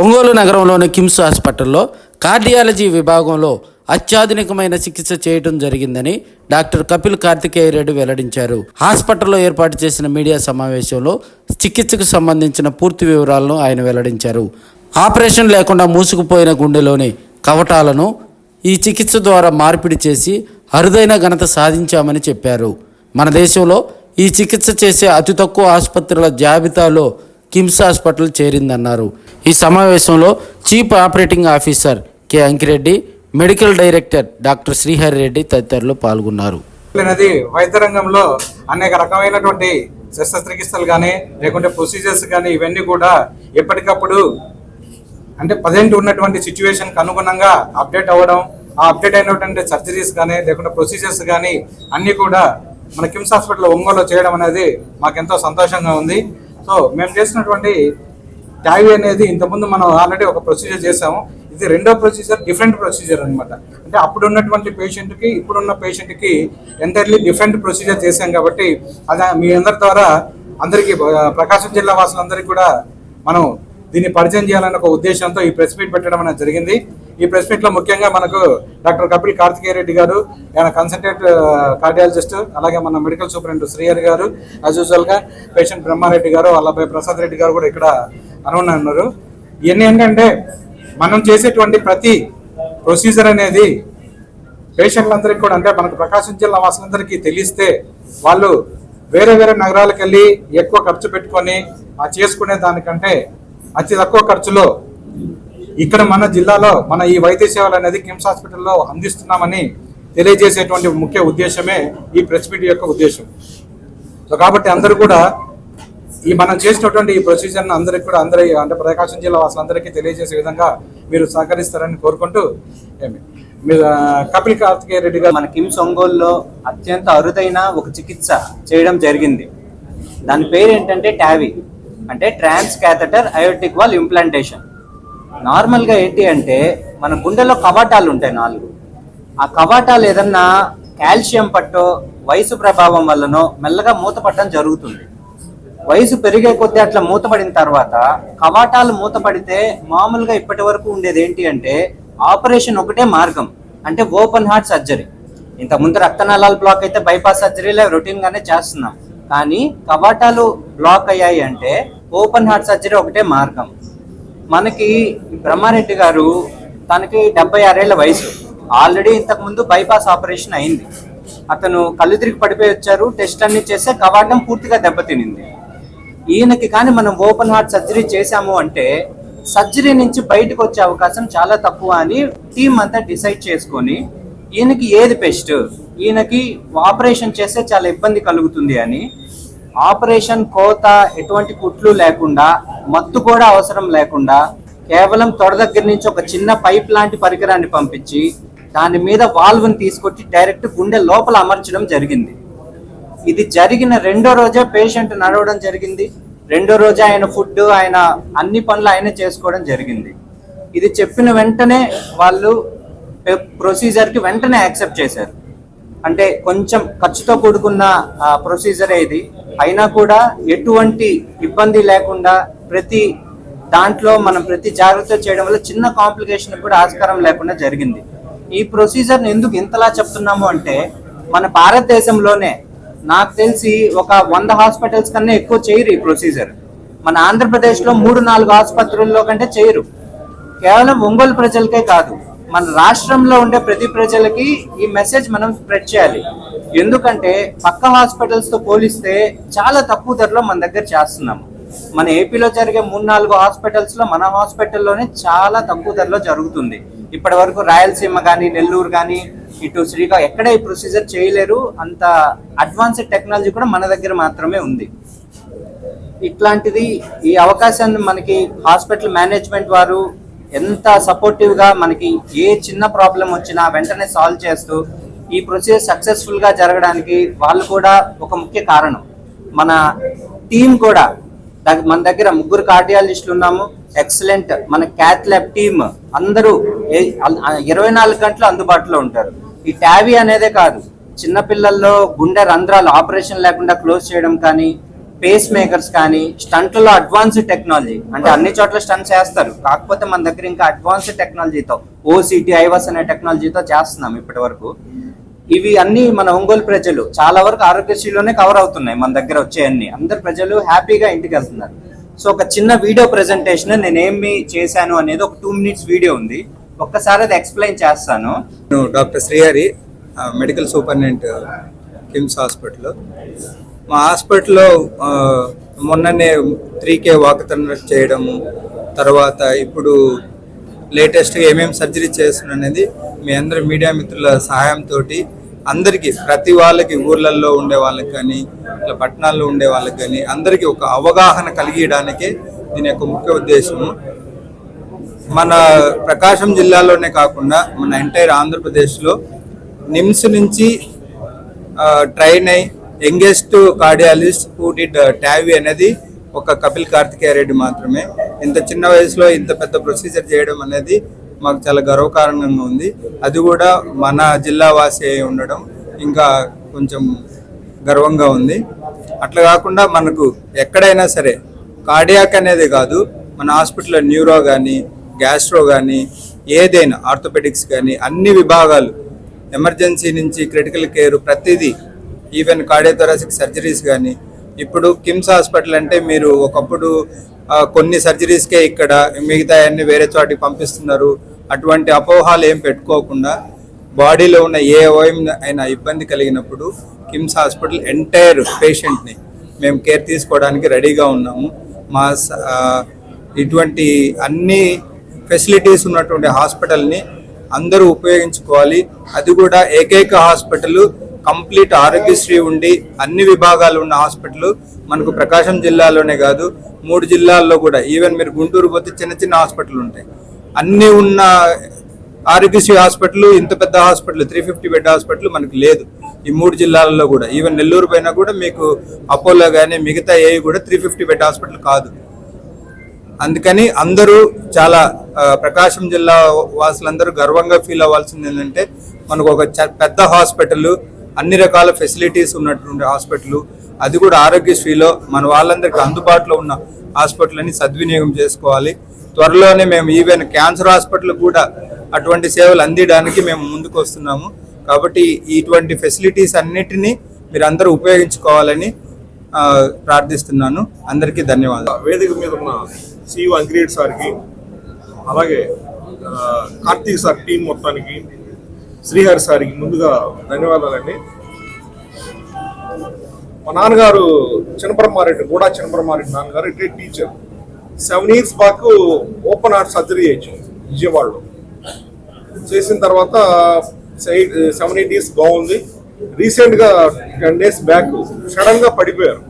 ఒంగోలు నగరంలోని కిమ్స్ హాస్పిటల్లో కార్డియాలజీ విభాగంలో అత్యాధునికమైన చికిత్స చేయడం జరిగిందని డాక్టర్ కపిల్ కార్తికేయ రెడ్డి వెల్లడించారు. హాస్పిటల్లో ఏర్పాటు చేసిన మీడియా సమావేశంలో చికిత్సకు సంబంధించిన పూర్తి వివరాలను ఆయన వెల్లడించారు. ఆపరేషన్ లేకుండా మూసుకుపోయిన గుండెలోని కవటాలను ఈ చికిత్స ద్వారా మార్పిడి చేసి అరుదైన ఘనత సాధించామని చెప్పారు. మన దేశంలో ఈ చికిత్స చేసే అతి తక్కువ ఆసుపత్రుల జాబితాలో కిమ్స్ హాస్పిటల్ చేరిందన్నారు. ఈ సమావేశంలో chief operating officer K. Ankireddy medical director doctor Srihari Reddy తదితరులు పాల్గొన్నారు. అనేది వైద్య రంగంలో అనేక రకమైనటువంటి శస్త్రచికిత్సలు కానీ లేకుంటే ప్రొసీజర్స్ కానీ ఇవన్నీ కూడా ఎప్పటికప్పుడు అంటే ప్రజెంట్ ఉన్నటువంటి సిచ్యువేషన్కి అనుగుణంగా అప్డేట్ అవ్వడం ఆ అప్డేట్ అయినటువంటి సర్జరీస్ కానీ లేకుంటే ప్రొసీజర్స్ కానీ అన్నీ కూడా మన కిమ్స్ హాస్పిటల్ ఒంగోలు చేయడం అనేది మాకు ఎంతో సంతోషంగా ఉంది. సో మేము చేసినటువంటి ట్యాగ్ అనేది ఇంతకుముందు మనం ఆల్రెడీ ఒక ప్రొసీజర్ చేసాము ఇది రెండో ప్రొసీజర్ డిఫరెంట్ ప్రొసీజర్ అనమాట అంటే అప్పుడు ఉన్నటువంటి పేషెంట్కి ఇప్పుడున్న పేషెంట్కి ఎంటైర్లీ డిఫరెంట్ ప్రొసీజర్ చేశాం కాబట్టి అది మీ అందరి ద్వారా అందరికీ ప్రకాశం జిల్లా వాసులందరికీ కూడా మనం దీన్ని పరిచయం చేయాలన్న ఒక ఉద్దేశంతో ఈ ప్రెస్ మీట్ పెట్టడం అనేది జరిగింది. ఈ ప్రెస్ మీట్లో ముఖ్యంగా మనకు డాక్టర్ కపిల్ కార్తికేయ రెడ్డి గారు ఆయన కన్సల్టేట్ కార్డియాలజిస్ట్ అలాగే మన మెడికల్ సూపరింటెండెంట్ శ్రీహరి గారు యాజ్ యూజువల్గా పేషెంట్ బ్రహ్మారెడ్డి గారు అలాగే ప్రసాద్ రెడ్డి గారు కూడా ఇక్కడ అనుకుని ఉన్నారు. ఇవన్నీ ఏంటంటే మనం చేసేటువంటి ప్రతి ప్రొసీజర్ అనేది పేషెంట్లందరికీ కూడా అంటే మనకు ప్రకాశం జిల్లా వాసులందరికీ తెలిస్తే వాళ్ళు వేరే వేరే నగరాలకు వెళ్ళి ఎక్కువ ఖర్చు పెట్టుకొని ఆ చేసుకునే దానికంటే అతి తక్కువ ఖర్చులో ఇక్కడ మన జిల్లాలో మన ఈ వైద్య సేవలు అనేది కిమ్స్ హాస్పిటల్లో అందిస్తున్నామని తెలియజేసేటువంటి ముఖ్య ఉద్దేశమే ఈ ప్రెస్ మీట్ యొక్క ఉద్దేశం. సో కాబట్టి అందరూ కూడా ఈ మనం చేసినటువంటి ఈ ప్రొసీజర్ను అందరికి కూడా అందరి అంటే ప్రకాశం జిల్లా వాసులందరికీ తెలియజేసే విధంగా మీరు సహకరిస్తారని కోరుకుంటూ మీరు కపిల్ కార్తికేయ రెడ్డి గారు మన కిమ్స్ ఒంగోలులో అత్యంత అరుదైన ఒక చికిత్స చేయడం జరిగింది. దాని పేరు ఏంటంటే ట్యావీ అంటే transcatheter aortic valve implantation. నార్మల్గా ఏంటి అంటే మన గుండెలో కవాటాలు ఉంటాయి నాలుగు. ఆ కవాటాలు ఏదన్నా కాల్షియం పట్టో వయసు ప్రభావం వల్లనో మెల్లగా మూతపడడం జరుగుతుంది. వయసు పెరిగే కొద్దీ అట్లా మూతపడిన తర్వాత కవాటాలు మూతపడితే మామూలుగా ఇప్పటి వరకు ఉండేది ఏంటి అంటే ఆపరేషన్ ఒకటే మార్గం అంటే ఓపెన్ హార్ట్ సర్జరీ. ఇంత ముందు రక్తనాళాలు బ్లాక్ అయితే బైపాస్ సర్జరీలే రొటీన్ గానే చేస్తున్నాం. కానీ కవాటాలు బ్లాక్ అయ్యాయి అంటే ఓపెన్ హార్ట్ సర్జరీ ఒకటే మార్గం. మనకి బ్రహ్మారెడ్డి గారు తనకి డెబ్బై ఆరేళ్ళ వయసు. ఆల్రెడీ ఇంతకు ముందు బైపాస్ ఆపరేషన్ అయింది. అతను కళ్ళు తిరిగి పడిపోయి వచ్చారు టెస్ట్ అన్ని చేస్తే కవాటం పూర్తిగా దెబ్బతినింది. ఈయనకి కానీ మనం ఓపెన్ హార్ట్ సర్జరీ చేశాము అంటే సర్జరీ నుంచి బయటకు వచ్చే అవకాశం చాలా తక్కువ అని టీం అంతా డిసైడ్ చేసుకొని ఈయనకి ఏది బెస్ట్? ఈయనకి ఆపరేషన్ చేస్తే చాలా ఇబ్బంది కలుగుతుంది అని ఆపరేషన్ కోత ఎటువంటి కుట్లు లేకుండా మత్తు కూడా అవసరం లేకుండా కేవలం తొడ దగ్గర నుంచి ఒక చిన్న పైప్ లాంటి పరికరాన్ని పంపించి దాని మీద వాల్వ్ని తీసుకొచ్చి డైరెక్ట్ గుండె లోపల అమర్చడం జరిగింది. ఇది జరిగిన రెండో రోజే పేషెంట్ నడవడం జరిగింది. రెండో రోజే ఆయన ఫుడ్ ఆయన అన్ని పనులు ఆయన చేసుకోవడం జరిగింది. ఇది చెప్పిన వెంటనే వాళ్ళు ప్రొసీజర్కి వెంటనే యాక్సెప్ట్ చేశారు. అంటే కొంచెం ఖర్చుతో కూడుకున్న ప్రొసీజర్ ఇది. అయినా కూడా ఎటువంటి ఇబ్బంది లేకుండా ప్రతి దాంట్లో మనం ప్రతి జాగ్రత్త చేయడం వల్ల చిన్న కాంప్లికేషన్ కూడా ఆస్కారం లేకుండా జరిగింది. ఈ ప్రొసీజర్ని ఎందుకు ఇంతలా చెప్తున్నాము అంటే మన భారతదేశంలోనే నాకు తెలిసి ఒక వంద హాస్పిటల్స్ కన్నా ఎక్కువ చేయరు ఈ ప్రొసీజర్ మన ఆంధ్రప్రదేశ్లో మూడు నాలుగు ఆసుపత్రుల్లో కంటే చేయరు. కేవలం ఒంగోలు ప్రజలకే కాదు. మన రాష్ట్రంలో ఉండే ప్రతి ప్రజలకి ఈ మెసేజ్ మనం స్ప్రెడ్ చేయాలి. ఎందుకంటే పక్క హాస్పిటల్స్తో పోలిస్తే చాలా తక్కువ ధరలో మన దగ్గర చేస్తున్నాము. మన ఏపీలో జరిగే మూడు నాలుగు హాస్పిటల్స్లో మన హాస్పిటల్లోనే చాలా తక్కువ ధరలో జరుగుతుంది. ఇప్పటి వరకు రాయలసీమ కానీ నెల్లూరు కానీ ఇటు శ్రీకా ఎక్కడ ఈ ప్రొసీజర్ చేయలేరు. అంత అడ్వాన్స్డ్ టెక్నాలజీ కూడా మన దగ్గర మాత్రమే ఉంది. ఇట్లాంటిది ఈ అవకాశాన్ని మనకి హాస్పిటల్ మేనేజ్మెంట్ వారు ఎంత సపోర్టివ్గా మనకి ఏ చిన్న ప్రాబ్లం వచ్చినా వెంటనే సాల్వ్ చేస్తూ ఈ ప్రొసీజర్ సక్సెస్ఫుల్గా జరగడానికి వాళ్ళు కూడా ఒక ముఖ్య కారణం. మన టీం కూడా మన దగ్గర ముగ్గురు కార్డియాలజిస్టులు ఉన్నాము. ఎక్సలెంట్ మన క్యాత్ ల్యాబ్ టీమ్ అందరూ ఇరవై నాలుగు గంటలు అందుబాటులో ఉంటారు. ఈ ట్యావీ అనేదే కాదు చిన్నపిల్లల్లో గుండె రంధ్రాలు ఆపరేషన్ లేకుండా క్లోజ్ చేయడం కానీ పేస్ మేకర్స్ కానీ స్టంట్లలో అడ్వాన్స్డ్ టెక్నాలజీ అంటే అన్ని చోట్ల స్టంట్స్ చేస్తారు. కాకపోతే మన దగ్గర ఇంకా అడ్వాన్స్డ్ టెక్నాలజీతో ఓసిటీ ఐవస్ అనే టెక్నాలజీతో చేస్తున్నాం ఇప్పటి వరకు ఇవి అన్ని మన ఒంగోలు ప్రజలు చాలా వరకు ఆరోగ్యశ్రీలోనే కవర్ అవుతున్నాయి మన దగ్గర వచ్చేయన్ని. అందరు ప్రజలు హ్యాపీగా ఇంటికి వెళ్తున్నారు. సో ఒక చిన్న వీడియో ప్రెజెంటేషన్ నేను ఏమి చేశాను అనేది ఒక టూ మినిట్స్ వీడియో ఉంది. ఒక్కసారి అది ఎక్స్ప్లెయిన్ చేస్తాను. Doctor Srihari medical superintendent KIMS hospital మా హాస్పిటల్లో మొన్ననే త్రీ కే వాకథన్ చేయడము తర్వాత ఇప్పుడు లేటెస్ట్గా ఏమేమి సర్జరీ చేస్తున్నా అనేది మీ అందరి మీడియా మిత్రుల సహాయంతో అందరికీ ప్రతి వాళ్ళకి ఊర్లలో ఉండే వాళ్ళకి కానీ ఇట్లా పట్టణాల్లో ఉండే వాళ్ళకి కానీ అందరికీ ఒక అవగాహన కలిగించడానికే దీని యొక్క ముఖ్య ఉద్దేశము. మన ప్రకాశం జిల్లాలోనే కాకుండా మన ఎంటైర్ ఆంధ్రప్రదేశ్లో నిమ్స్ నుంచి ట్రైన్ అయి youngest cardiologist who did TAVI అనేది ఒక కపిల్ కార్తికేయ రెడ్డి మాత్రమే. ఇంత చిన్న వయసులో ఇంత పెద్ద ప్రొసీజర్ చేయడం అనేది మాకు చాలా గర్వకారణంగా ఉంది. అది కూడా మన జిల్లా వాసి అయి ఉండడం ఇంకా కొంచెం గర్వంగా ఉంది. అట్లా కాకుండా మనకు ఎక్కడైనా సరే కార్డియాక్ అనేది కాదు మన హాస్పిటల్లో న్యూరో కానీ గ్యాస్ట్రో కానీ ఏదైనా ఆర్థోపెడిక్స్ కానీ అన్ని విభాగాలు ఎమర్జెన్సీ నుంచి క్రిటికల్ కేర్ ప్రతిదీ ఈవెన్ కార్డియోథొరాసిక్ సర్జరీస్ కానీ ఇప్పుడు కిమ్స్ హాస్పిటల్ అంటే మీరు ఒకప్పుడు కొన్ని సర్జరీస్కే ఇక్కడ మిగతా అన్ని వేరే చోటికి పంపిస్తున్నారు. అటువంటి అపోహాలు ఏం పెట్టుకోకుండా బాడీలో ఉన్న ఏ ఓఎం అయినా ఇబ్బంది కలిగినప్పుడు కిమ్స్ హాస్పిటల్ ఎంటైర్ పేషెంట్ని మేము కేర్ తీసుకోవడానికి రెడీగా ఉన్నాము. మా స- ఇటువంటి అన్ని ఫెసిలిటీస్ ఉన్నటువంటి హాస్పిటల్ని అందరూ ఉపయోగించుకోవాలి. అది కూడా ఏకైక హాస్పిటల్ కంప్లీట్ ఆరోగ్యశ్రీ ఉండి అన్ని విభాగాలు ఉన్న హాస్పిటల్ మనకు ప్రకాశం జిల్లాలోనే కాదు మూడు జిల్లాల్లో కూడా. ఈవెన్ మీరు గుంటూరు పోతే చిన్న చిన్న హాస్పిటల్ ఉంటాయి. అన్ని ఉన్న ఆరోగ్యశ్రీ హాస్పిటల్ ఇంత పెద్ద hospital three fifty bed hospital మనకు లేదు. ఈ మూడు జిల్లాలలో కూడా. ఈవెన్ నెల్లూరు పైన కూడా మీకు అపోలో కానీ మిగతా ఏవి కూడా త్రీ ఫిఫ్టీ బెడ్ హాస్పిటల్ కాదు. అందుకని అందరూ చాలా ప్రకాశం జిల్లా వాసులందరూ గర్వంగా ఫీల్ అవ్వాల్సింది ఏంటంటే మనకు ఒక చ- పెద్ద హాస్పిటల్ అన్ని రకాల ఫెసిలిటీస్ ఉన్నటువంటి హాస్పిటల్ అది కూడా ఆరోగ్యశ్రీలో మన వాళ్ళందరికీ అందుబాటులో ఉన్న హాస్పిటల్ అని సద్వినియోగం చేసుకోవాలి. త్వరలోనే మేము ఈవెన్ క్యాన్సర్ హాస్పిటల్ కూడా అటువంటి సేవలు అందించడానికి మేము ముందుకు వస్తున్నాము. కాబట్టి ఇటువంటి ఫెసిలిటీస్ అన్నిటినీ మీరు అందరూ ఉపయోగించుకోవాలని ప్రార్థిస్తున్నాను. అందరికీ ధన్యవాదాలు. వేదిక మీద ఉన్న సిఇఓ అంకిరెడ్డి సార్కి అలాగే కార్తీక్ సార్ టీం మొత్తానికి శ్రీహరి సార్కి ముందుగా ధన్యవాదాలండి. మా నాన్నగారు చిన్నపరమారెడ్డి కూడా చిన్నపరమారెడ్డి నాన్నగారు ఇట్లే teacher. Seven years back open heart surgery చేయించాం విజయవాడలో. చేసిన తర్వాత సెవెన్ ఎయిట్ ఇయర్స్ బాగుంది. రీసెంట్గా టెన్ డేస్ బ్యాక్ సడన్గా పడిపోయారు.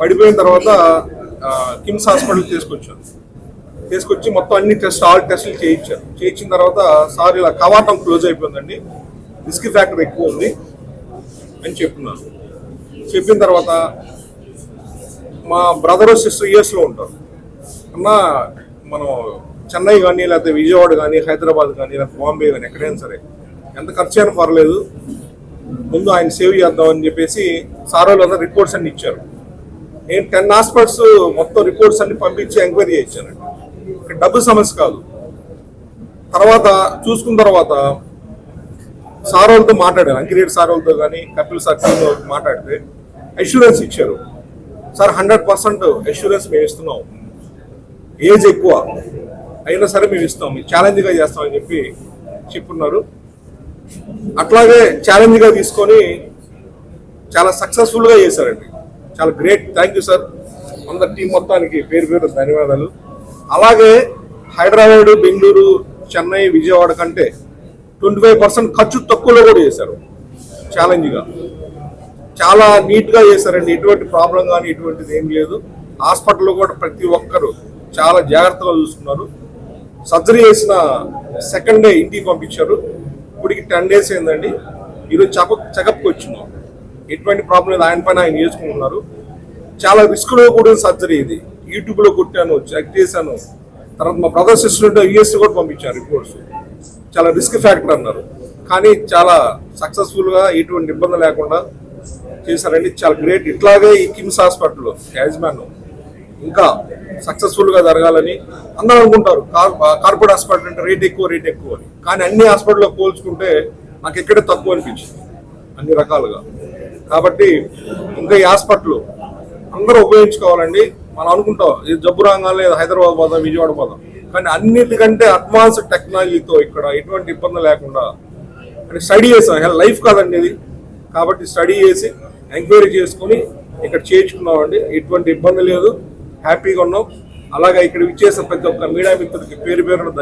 పడిపోయిన తర్వాత కిమ్స్ హాస్పిటల్ తీసుకొచ్చారు. తీసుకొచ్చి మొత్తం అన్ని టెస్ట్ ఆల్ టెస్టులు చేయించారు. చేయించిన తర్వాత సార్ ఇలా కవాటం క్లోజ్ అయిపోయిందండి. రిస్క్ ఫ్యాక్టర్ ఎక్కువ ఉంది అని చెప్తున్నారు చెప్పిన తర్వాత మా బ్రదర్ సిస్టర్ ఇయర్స్లో ఉంటారు. అన్న మనం చెన్నై కానీ లేకపోతే విజయవాడ కానీ హైదరాబాద్ కానీ లేకపోతే బాంబే కానీ ఎక్కడైనా సరే ఎంత ఖర్చు అయినా పర్లేదు. ముందు ఆయన సేవ్ చేద్దామని చెప్పేసి సార్ వాళ్ళు రిపోర్ట్స్ అన్ని ఇచ్చారు. నేను టెన్ హాస్పిటల్స్ మొత్తం రిపోర్ట్స్ అన్ని పంపించి ఎంక్వైరీ చేయించానండి. డబ్బు సమస్య కాదు. తర్వాత చూసుకున్న తర్వాత సార్ వాళ్ళతో మాట్లాడాను అంకిరేడ్ సార్ వాళ్ళతో కానీ కపిల్ సార్ టీంతో మాట్లాడితే అష్యూరెన్స్ ఇచ్చారు. సార్ హండ్రెడ్ పర్సెంట్ అష్యూరెన్స్ మేము ఇస్తున్నాం. ఏజ్ ఎక్కువ. అయినా సరే మేము ఇస్తాం. ఛాలెంజ్గా చేస్తామని చెప్పి చెప్పున్నారు. అట్లాగే ఛాలెంజ్గా తీసుకొని చాలా సక్సెస్ఫుల్గా చేశారండి. చాలా గ్రేట్ థ్యాంక్ యూ సార్ అందరి టీం మొత్తానికి పేరు పేరు ధన్యవాదాలు. అలాగే హైదరాబాద్ బెంగళూరు చెన్నై విజయవాడ కంటే ట్వంటీ ఫైవ్ పర్సెంట్ ఖర్చు తక్కువలో కూడా చేశారు. ఛాలెంజ్గా. చాలా నీట్గా చేశారండి. ఎటువంటి ప్రాబ్లం కానీ ఎటువంటిది ఏం లేదు. హాస్పిటల్లో కూడా ప్రతి ఒక్కరు చాలా జాగ్రత్తగా చూసుకున్నారు. సర్జరీ చేసిన సెకండ్ డే ఇంటికి పంపించారు. ఇప్పటికి టెన్ డేస్ అయిందండి. ఈరోజు చెకప్ చెకప్కి వచ్చినాం. ఎటువంటి ప్రాబ్లం లేదు. ఆయన పైన ఆయన చేసుకుంటున్నారు. చాలా రిస్క్లో కూడిన సర్జరీ ఇది. యూట్యూబ్లో కొట్టాను చెక్ చేశాను. తర్వాత మా బ్రదర్ సిస్టర్ ఉంటే కూడా పంపించారు రిపోర్ట్స్ చాలా రిస్క్ ఫ్యాక్టర్ అన్నారు. కానీ చాలా సక్సెస్ఫుల్గా ఎటువంటి ఇబ్బంది లేకుండా చేశారండి. చాలా గ్రేట్ ఇట్లాగే ఈ కిమ్స్ హాస్పిటల్ యాజమాన్ ఇంకా సక్సెస్ఫుల్గా జరగాలని అందరూ అనుకుంటారు. కార్- కార్పొరేట్ హాస్పిటల్ అంటే రేట్ ఎక్కువ రేట్ ఎక్కువ అని. కానీ అన్ని హాస్పిటల్లో పోల్చుకుంటే నాకు ఎక్కడే తక్కువ అనిపించింది. అన్ని రకాలుగా. కాబట్టి ఇంకా ఈ హాస్పిటల్ అందరూ ఉపయోగించుకోవాలండి. మనం అనుకుంటాం ఇది జబ్బు రాగానే హైదరాబాద్ పోదాం విజయవాడ పోదాం. కానీ అన్నిటికంటే అడ్వాన్స్ టెక్నాలజీతో ఇక్కడ ఎటువంటి ఇబ్బంది లేకుండా అంటే స్టడీ చేసాం. హెల్ లైఫ్ కాదండి ఇది. కాబట్టి స్టడీ చేసి ఎంక్వైరీ చేసుకుని ఇక్కడ చేర్చుకున్నామండి. ఎటువంటి ఇబ్బంది లేదు. హ్యాపీగా ఉన్నాం. అలాగే ఇక్కడ విచ్చేసిన ప్రతి ఒక్క మీడియా మిత్రుడికి పేరు పేరు